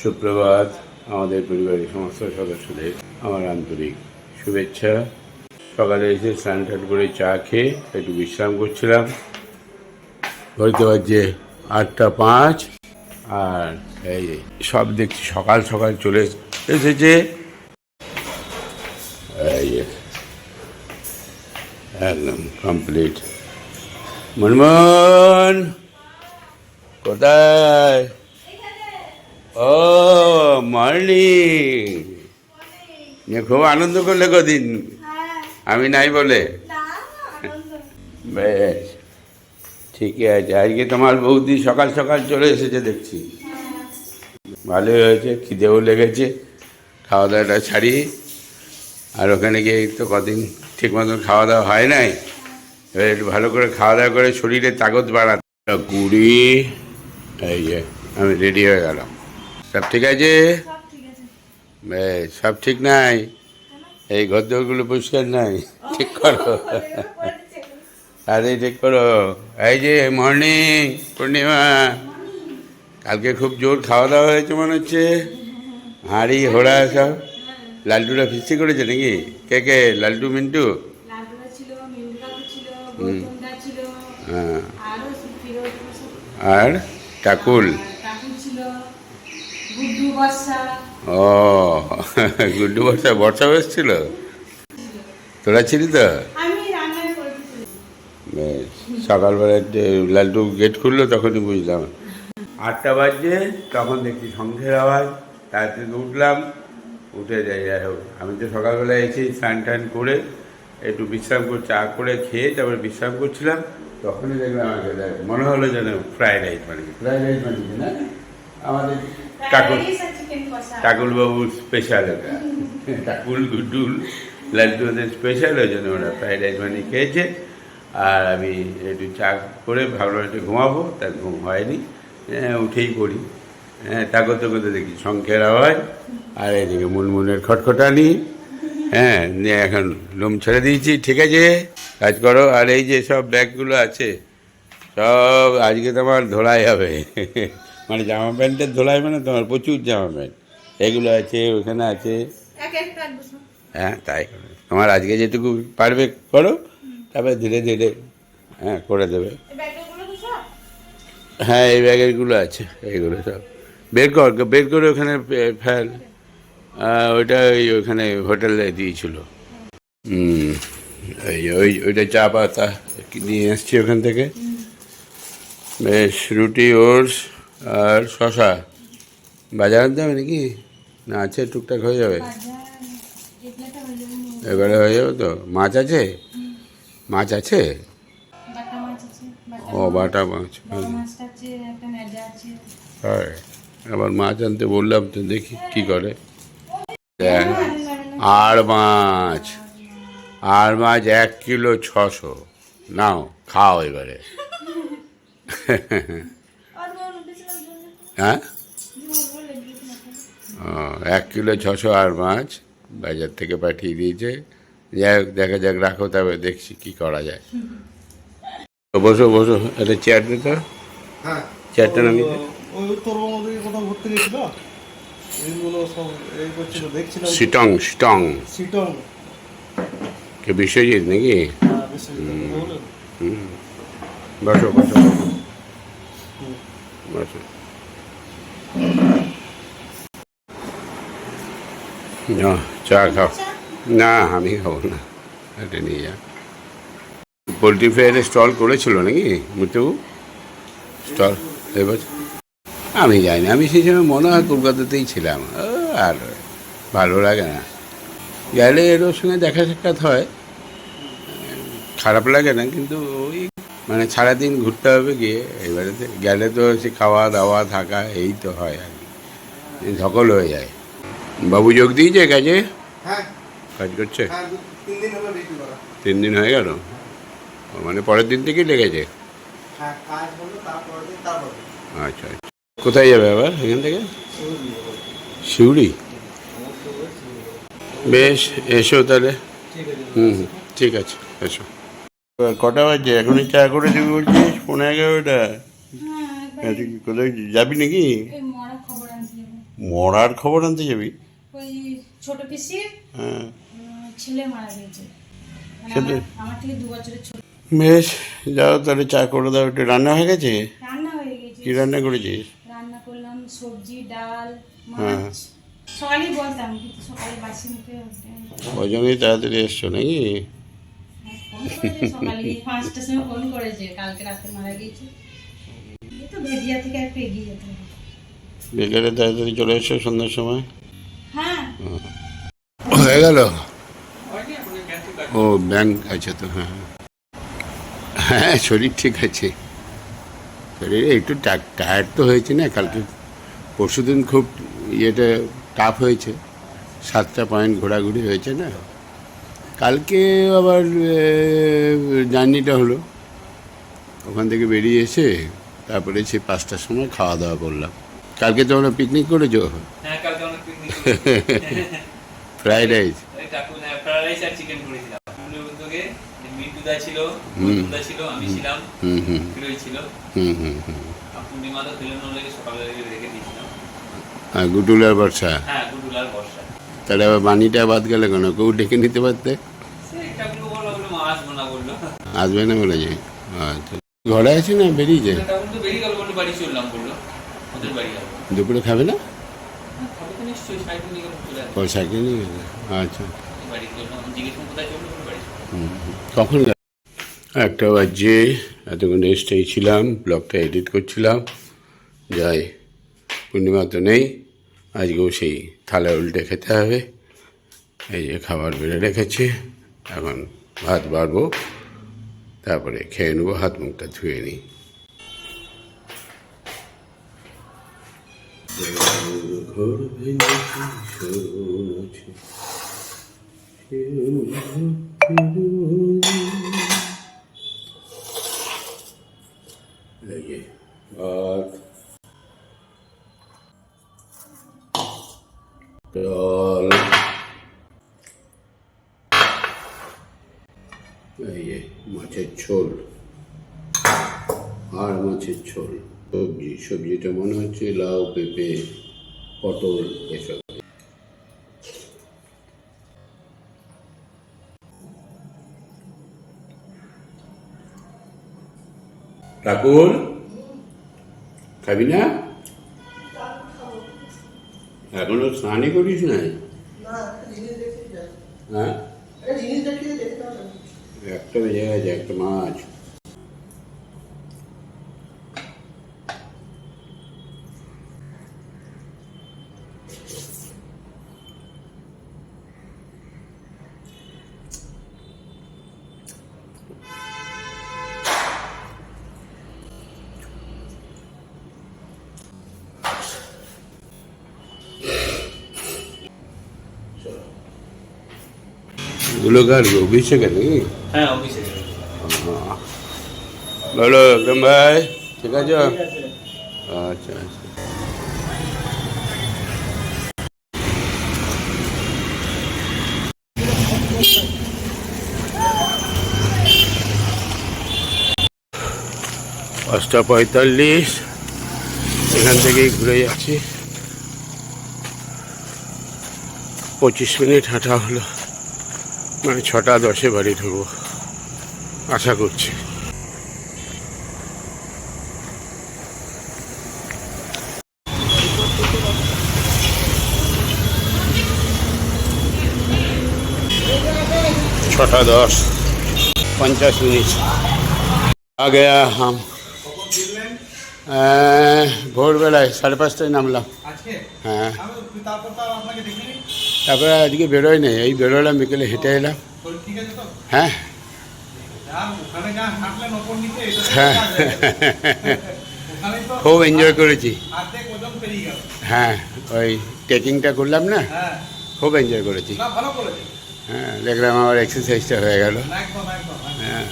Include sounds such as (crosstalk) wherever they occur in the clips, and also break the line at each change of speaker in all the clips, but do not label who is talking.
সুপ্রভাত, আমাদের পরিবারের সমস্ত সদস্যদের আমার আন্তরিক শুভেচ্ছা। সকালে এসে স্নান টান করে চা খেয়ে একটু বিশ্রাম করছিলাম। হয়তো বাজছে আটটা পাঁচ, আর এই সব দেখছি সকাল সকাল চলে এসেছে। একদম কমপ্লিট মনমোহন, কোথায়? ও মর্নিং খুব আনন্দ করলে কদিন আমি নাই বলে। বেশ। ঠিকই আছে। আজকে তোমার বৌদি সকাল সকাল চলে এসেছে দেখছি। ভালোই হয়েছে খিদেও লেগেছে। খাওয়া দাওয়াটা ছাড়ি আর ওখানে গিয়ে তো কদিন ঠিক মতন খাওয়া দাওয়া হয় নাই। এবার একটু ভালো করে খাওয়া দাওয়া করে শরীরে তাগত বাড়াতে। কুড়ি এই যে আমি রেডি হয়ে গেলাম। সব ঠিক আছে? সব ঠিক নাই? এই ঘরদোরগুলো পরিষ্কার নাই? ঠিক করো। আরে ঠিক করো। এই যে মর্নিং পূর্ণিমা। কালকে খুব জোর খাওয়া দাওয়া হয়েছে মনে হচ্ছে। হাঁড়ি ঘোড়া সব। লালটুরা ফিস্টি করেছে নাকি? কে কে? লালটু মিন্টু। হ্যাঁ।
আর
টাকুল
ঠাকুর ছিল গুড্ডু বর্ষা
ও (laughs) গুড্ডু বর্ষা বর্ষা এসছিল তোরা ছিলি তো? সকালবেলা যে লালটু গেট খুললো তখনই বুঝলাম। আটটা বাজছে তখন দেখছি সংঘের আওয়াজ তার থেকে উঠলাম উঠে যাই যাই হোক। আমি তো সকালবেলা এসেই স্নান টান করে একটু বিশ্রাম করে চা করে খেয়ে তারপরে বিশ্রাম করছিলাম তখনই দেখলাম আমাকে মনে হলো যেন ফ্রাইড রাইস বানিয়েছি। ফ্রাইড রাইস বানিয়েছি না? আমাদের
কষা
টাকুল বাবুর স্পেশাল এটা। টাকুল গুডুল লাড্ডু ওদের স্পেশাল ওই জন্য ওরা ফ্রাইড রাইস বানিয়ে খেয়েছে। আর আমি একটু চা করে ভাবলাম একটু ঘুমাবো তার ঘুম হয়নি। হ্যাঁ, উঠেই পড়ি। হ্যাঁ তা করতে করতে দেখি শঙ্খের আওয়াজ। আর এদিকে মুনমুনের খটখটানি। হ্যাঁ নিয়ে এখন লোম ছেড়ে দিয়েছি। ঠিক আছে কাজ করো। আর এই যে সব ব্যাগগুলো আছে সব আজকে তোমার ধোলাই হবে। মানে জামা প্যান্টের ধোলাই মানে তোমার প্রচুর জামা প্যান্ট। এগুলো আছে ওখানে আছে। হ্যাঁ তাই। তোমার আজকে যেটুকু পারবে করো তারপরে ধীরে ধীরে হ্যাঁ করে দেবে। হ্যাঁ এই ব্যাগেরগুলো আছে এইগুলো সব। বের কর বের করে ওখানে ফেল। ওইটা ওই ওখানে হোটেলে দিয়েছিল। হুম এই ওই ওইটা চা পাতা নিয়ে এসছি ওখান থেকে। বেশ রুটি ওটস। আর শশা। বাজার আনতে হবে নাকি? না আছে টুকটাক হয়ে যাবে।
হয়ে
এবারে হয়ে যাবে তো। মাছ আছে? মাছ আছে? ও বাটা মাছ হয়। আবার মাছ আনতে বললাম তো দেখি কি করে। আর মাছ আর মাছ এক কিলো ছশো। নাও খাও এবারে। (laughs) হ্যাঁ? এক কিলো ছশো আর মাছ বাজার থেকে পাঠিয়ে দিয়েছে। যাই হোক দেখা যাক রাখো তবে দেখছি কি করা যায়। বসো বসো একটা চেয়ার দিতে
হ্যাঁ।
চেয়ারটা নামিয়ে সিটং সিটং
সিটং
কে বিশ্বজিৎ নাকি?
হ্যাঁ,
বসো বসো বসো। চা খাও। না আমি খাব না। এটা নিয়ে যা পোলট্রি ফেয়ারে স্টল করেছিল নাকি মুতু স্টল এবার আমি যাইনি আমি সেই সময় মনে হয় কলকাতাতেই ছিলাম। আর ভালো লাগে না। গেলে এর ওর সঙ্গে দেখা সাক্ষাৎ হয়। খারাপ লাগে না কিন্তু ওই মানে সারাদিন ঘুরতে হবে গিয়ে এবারে গেলে তো সে খাওয়া দাওয়া থাকা এই তো হয় আর কি। ধকল হয়ে যায়। বাবু যোগ দিয়েছে কাজে?
হ্যাঁ।
কাজ করছে?
হ্যাঁ তিন দিন
হয়ে গেল? মানে পরের দিন থেকেই লেগেছে?
হ্যাঁ
আচ্ছা আচ্ছা। কোথায় যাবে আবার এখান থেকে? শিউড়ি? বেশ এসো তাহলে। হুম হুম ঠিক আছে এসো। কটা বাজছে এখনই চা করে দিবি বলছিস পনেরো এগারোটা
হ্যাঁ
হ্যাঁ, কোথায় যাবি নাকি? মরার খবর আনতে যাবি।
ছোট পিসির
হ্যাঁ।
ছেলে মারা গেছে। মানে আমার- আমার থেকে দু বছরের ছোট।
বেশ যাও তাহলে চা করে দাও। একটু রান্না হয়ে গেছে?
রান্না হয়ে গেছে।
কি রান্না করেছিস?
রান্না করলাম সবজি ডাল
হ্যাঁ।
মাছ সকালেই বলতাম কিন্তু সকালে বাসি মুখে
ওই জন্যই তাড়াতাড়ি এসছো নাকি?
ফোন করেছে সকালে পাঁচটার সময় ফোন করেছে কালকে রাতে মারা গিয়েছে তো ভেদিয়া থেকে একটু এগিয়ে যেতে হবে।
বিকেলে তাড়াতাড়ি চলে এসছো সন্ধ্যার সময়।
হ্যাঁ।
হয়ে গেল? ও ব্যাংক আছে তো হ্যাঁ। হ্যাঁ শরীর ঠিক আছে। শরীরে একটু টায়ার্ড তো হয়েছে না কালকে পরশুদিন খুব ইয়েটা টাফ হয়েছে। সাতটা পয়েন্ট ঘোরাঘুরি হয়েছে না। কালকে আবার জার্নিটা হলো। ওখান থেকে বেরিয়ে এসে তারপরে সে পাঁচটার সময় খাওয়া দাওয়া করলাম। কালকে তো আমরা পিকনিক করেছ? ফ্রাইড (laughs) রাইস গুডুলার বর্ষা।
হ্যাঁ গুডুলার বর্ষা।
তাহলে আবার বাণীটা বাদ গেলে কেন? কেউ ডেকে নিতে পারতে?
আসব না
বলে যে। আচ্ছা। ঘরে আছে না বেরিয়েছে? দুপুরে খাবে না?
নিশ্চয়ই সাইড নিয়ে
গেছে। আচ্ছা। কখন একটা বাজে। এতক্ষণ রেস্টেই ছিলাম, ব্লগটা এডিট করছিলাম। যাই, পূর্ণিমা তো নেই। আজকেও সেই থালা উল্টে খেতে হবে। এই যে খাবার বেড়ে রেখেছে। এখন ভাত বাড়বো। তারপরে খেয়ে নেব, হাত মুখটা ধুয়ে নিই। ঘর ভেঙেছে আর মাছের ঝোল। সবজি সবজিটা মনে হচ্ছে লাউ পেঁপে পটল এসব। ঠাকুর খাবি না? এখনও স্নানই করিস নাই? হ্যাঁ? একটা বেজে গেছে একটা মাছ। কার অভিষেক নাকি
হ্যাঁ অফিসে
বলো একদম ভাই ঠিক আছে আচ্ছা আচ্ছা পাঁচটা পঁয়তাল্লিশ এখান থেকেই ঘুরে যাচ্ছি পঁচিশ মিনিট হাঁটা হলো মানে ছটা দশে বাড়ি ঢুকবো আশা করছি। ছটা দশ পঞ্চাশ মিনিট। আ গেয়া হাম। ভোরবেলায় সাড়ে পাঁচটায় নামলাম। হ্যাঁ।
তারপর
আজকে বেরোয় নেই, এই বেরোলাম, বিকেলে হেঁটে এলাম। হ্যাঁ? হ্যাঁ। খুব এনজয় করেছি। হ্যাঁ ওই ট্রেকিংটা করলাম না? খুব এনজয় করেছি। হ্যাঁ দেখলাম আমার এক্সারসাইজটা হয়ে গেল। হ্যাঁ।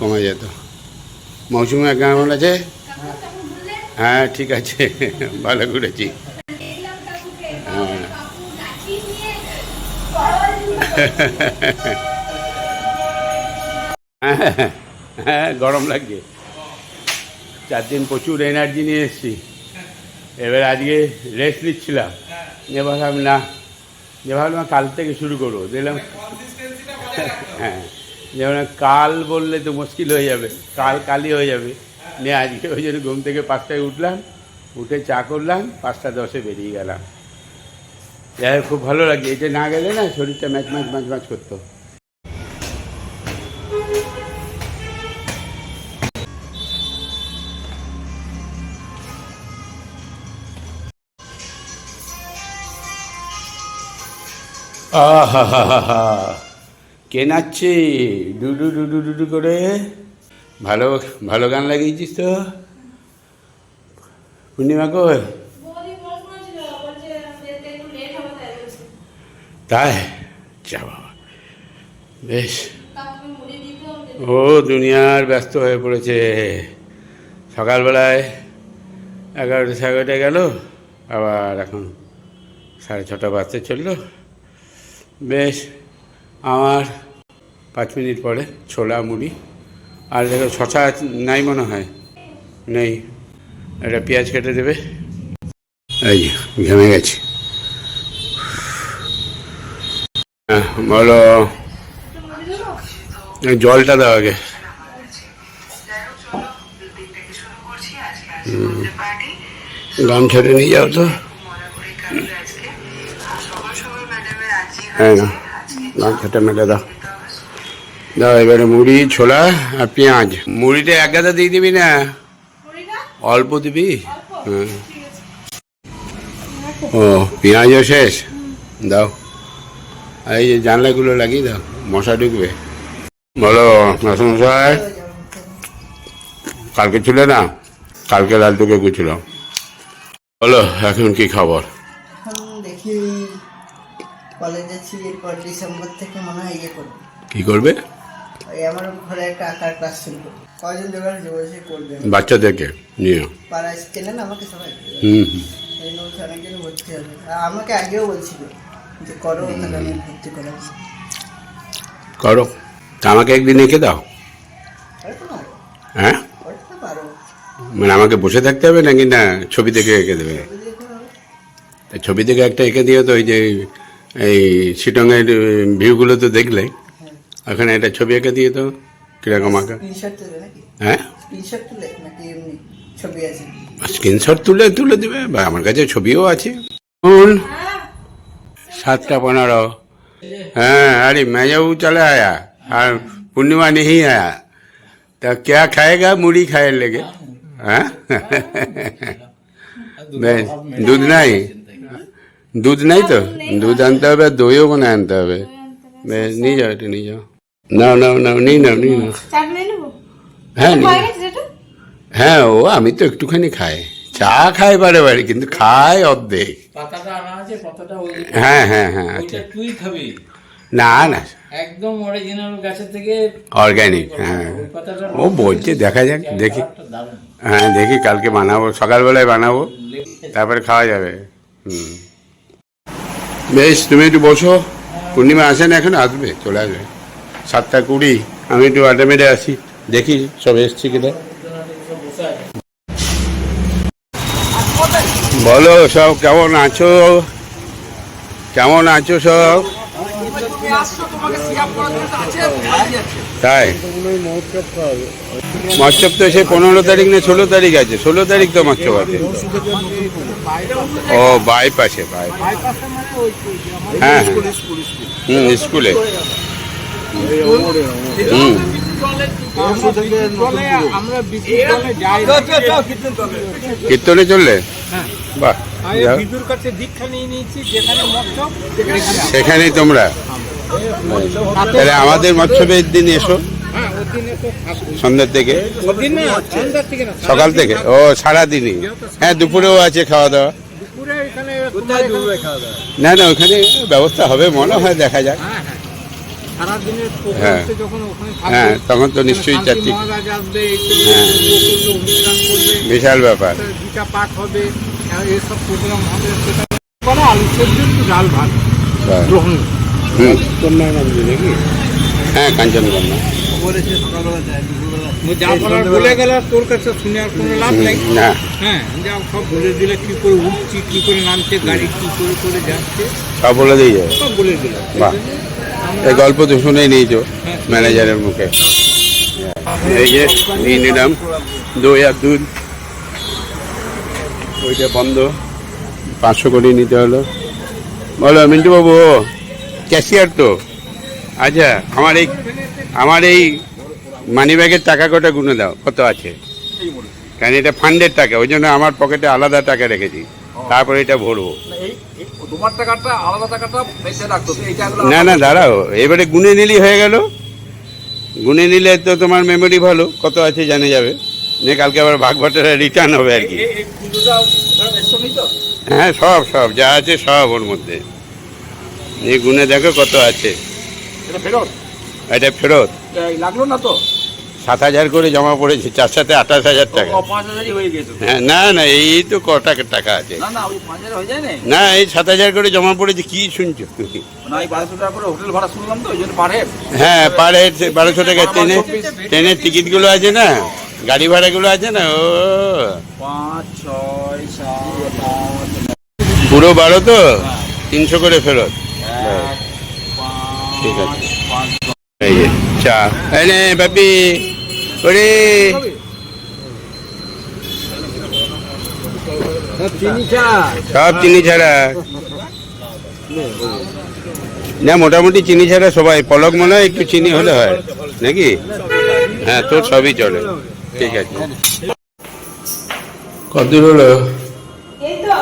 কমে যেত।
মৌসুমি কেমন আছে? হ্যাঁ ঠিক আছে। ভালো করেছি। হ্যাঁ। হ্যাঁ হ্যাঁ গরম লাগছে। চার দিন প্রচুর এনার্জি নিয়ে এসেছি। এবার আজকে রেস্ট নিচ্ছিলাম। নিয়ে ভাবলাম না যে ভাবলাম কাল থেকে শুরু করব। দেখলাম হ্যাঁ যেমন কাল বললে তো মুশকিল হয়ে যাবে। কাল কালই হয়ে যাবে। নিয়ে আজকে (laughs) ওই জন্য ঘুম থেকে পাঁচটায় উঠলাম, উঠে চা করলাম, পাঁচটা দশে বেরিয়ে গেলাম। যাই খুব ভালো লাগে এটা না গেলে না শরীরটা ম্যাচ ম্যাচ ম্যাচ ম্যাচ করতো। আহা কে নাচছে ডুডু ডুডু ডুডু করে। ভালো ভালো গান লাগিয়েছিস তো? পূর্ণিমা কই? তাই? যা বাবা। বেশ। ও দুনিয়ার ব্যস্ত হয়ে পড়েছে। সকালবেলায় এগারোটা সাড়ে এগারোটা গেল, আবার এখন সাড়ে ছটা বাজতে চলল। বেশ, আমার পাঁচ মিনিট পরে ছোলা মুড়ি। আর দেখো শশা নাই মনে হয়। নেই। এটা পেঁয়াজ কেটে দেবে। এই ঘেমে গেছি। বলো। জলটা দাও আগে। গান ছেড়ে নিয়ে যাও তো। হ্যাঁ গামছাটা মেলে দাও। দাও এবারে মুড়ি ছোলা আর পেঁয়াজ। মুড়িটা এক গাদা দিয়ে দিবি না? অল্প দিবি? হ্যাঁ ও পেঁয়াজও শেষ? দাও। আর এই যে জানলাগুলো লাগিয়ে দাও মশা ঢুকবে। বলো মাসমশাই কালকে ছিল না? কালকে লাল লালটুকে গুছিল বলো এখন কি খবর?
দেখি কলেজে ছি এরপর ডিসেম্বর থেকে মনে হয় ইয়ে করব।
কি করবে?
ওই আমার ঘরে একটা আঁকার ক্লাস শুরু করব। জোগাড় যে বসে করবে?
বাচ্চাদেরকে নিয়ে।
পাড়ায় চেনেন আমাকে সবাই?
হুম হুম।
এই বলছে অনেকজন ভর্তি হবে। আর আমাকে আগেও বলছিল যে করো তাহলে আমি ভর্তি করাবো
করো। তা আমাকে একদিন এঁকে দাও। হ্যাঁ? মানে আমাকে বসে থাকতে হবে নাকি না ছবি থেকে এঁকে দেবে? ছবি থেকে একটা এঁকে দিও তো ওই যে এই শিটংয়ের ভিউগুলো তো দেখলে। ওখানে একটা ছবি এঁকে দিয়ে তো কিরকম আঁকা
স্ক্রিনশট তুলে নাকি
হ্যাঁ
স্ক্রিনশট তুলে নাকি এমনি ছবি আছে
স্ক্রিনশট তুলে তুলে দেবে বা আমার কাছে ছবিও আছে শুন सातटा पंद्रह हाँ अरे मैं जब चला आया और पूर्णिमा नहीं आया तो क्या खाएगा मुड़ी खाए लेगे हाँ বেশ দুধ নাই দুধ নাই তো দুধ আনতে হবে আর দইও মনে হয় আনতে হবে বেশ নিয়ে যাও এটা নিয়ে যাও নাও নাও নাও নিয়ে নাও নিয়ে নাও। হ্যাঁ
হয়ে
ও আমি তো একটুখানি খাই। চা খাই বারে বারে কিন্তু খাই অর্ধেক।
পাতাটা আনা আছে পাতাটা ওই
হ্যাঁ হ্যাঁ হ্যাঁ আচ্ছা।
তুই খাবি।
না না।
একদম অরিজিনাল গাছের থেকে
অর্গ্যানিক হ্যাঁ। ও বলছে দেখা যাক দেখি। হ্যাঁ দেখি কালকে বানাবো সকালবেলায় বানাবো। তারপরে খাওয়া যাবে। হুম। বেশ তুমি একটু বসো। পূর্ণিমা আসে না এখন আসবে চলে আসবে। সাতটা কুড়ি, আমি একটু আড্ডা মেরে আসি, দেখি সব এসছি কিনা। বলো সব, কেমন আছো? কেমন আছো সব? তাই? মৎসব তো সেই পনেরো তারিখ না ষোলো তারিখ আছে, ষোলো তারিখ তো মৎসব আছে। ও, বাইপাসে, বাইপাস। হ্যাঁ হ্যাঁ। হুম, স্কুলে। কীর্তনে চললে? বাহ যাও।
বিদুর কাছে দীক্ষা নিয়ে নিয়েছি যেখানে মৎসব
সেখানেই তোমরা। তাহলে আমাদের মৎসবের দিন এসো।
হ্যাঁ
সন্ধ্যার থেকে সকাল থেকে? ও সারাদিনই। হ্যাঁ দুপুরেও আছে খাওয়া দাওয়া।
খাওয়া
না না ওখানে ব্যবস্থা হবে মনে হয় দেখা যাক।
হ্যাঁ হ্যাঁ সারাদিনের
হ্যাঁ।
যখন ওখানে
হ্যাঁ তখন তো নিশ্চয়ই চারটি হ্যাঁ। বিশাল ব্যাপার। হুম। হ্যাঁ কাঞ্চনকন্যা।
বলেছে সকালবেলা যায় দুপুরবেলা
যা বলার বলে গেল তোর কাছে শুনে আর কোনো লাভ নেই।
না।
হ্যাঁ যা সব বলে দিলে কি করে উঠছি কি করে নামছে গাড়ি কি করে করে যাচ্ছে?
সব বলে দিয়ে যাবে।
সব বলে দিল
এই গল্প তো শুনেই নিয়েছো ম্যানেজারের মুখে। এই যে নিয়ে নিলাম দই আর দুধ ওইটা বন্ধ। পাঁচশো কোটি নিতে হলো। বলো মিন্টু বাবু ক্যাশিয়ার তো। আচ্ছা আমার এই আমার এই মানি ব্যাগের টাকা কটা গুনে দাও, কত আছে? কারণ এটা ফান্ডের টাকা, ওই জন্য আমার পকেটে আলাদা টাকা রেখেছি। তারপরে এটা ভরবো। না না, দাঁড়াও, এবারে গুনে নিলেই হয়ে গেল। গুনে নিলে তো তোমার মেমোরি ভালো, কত আছে জানা যাবে। নে কালকে আবার ভাগ ভাটারা রিটার্ন হবে আর কি। হ্যাঁ সব সব, যা আছে সব ওর মধ্যে। নিয়ে গুনে দেখো কত আছে।
ফেরত?
এটা ফেরত।
লাগল না তো?
সাত হাজার করে জমা পড়েছে চার সাথে আঠাশ হাজার টাকা।
হয়ে।
হ্যাঁ না না এই তো ক টাকা টাকা আছে।
না হয়ে
এই সাত হাজার করে জমা পড়েছে কি শুনছো? হ্যাঁ পার হেড বারোশো টাকা ট্রেনে ট্রেনের টিকিটগুলো আছে না? গাড়ি ভাড়াগুলো আছে না? ও। পুরো বারো তো? তিনশো করে ফেরত। ঠিক আছে।
পাঁচ পাঁচ
এই যে চা এই নে বাপি ওরে সব চিনি ছাড়া। না মোটামুটি চিনি ছাড়া সবাই পলক মনে হয় একটু চিনি হলে হয় নাকি? হ্যাঁ তোর সবই চলে। ঠিক আছে। কত দূর হলো?
এই তো।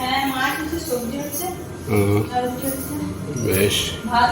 হ্যাঁ মা কিছু সবজি হচ্ছে।
হুম,
আর রুটি হচ্ছে
বেশ।
ভাত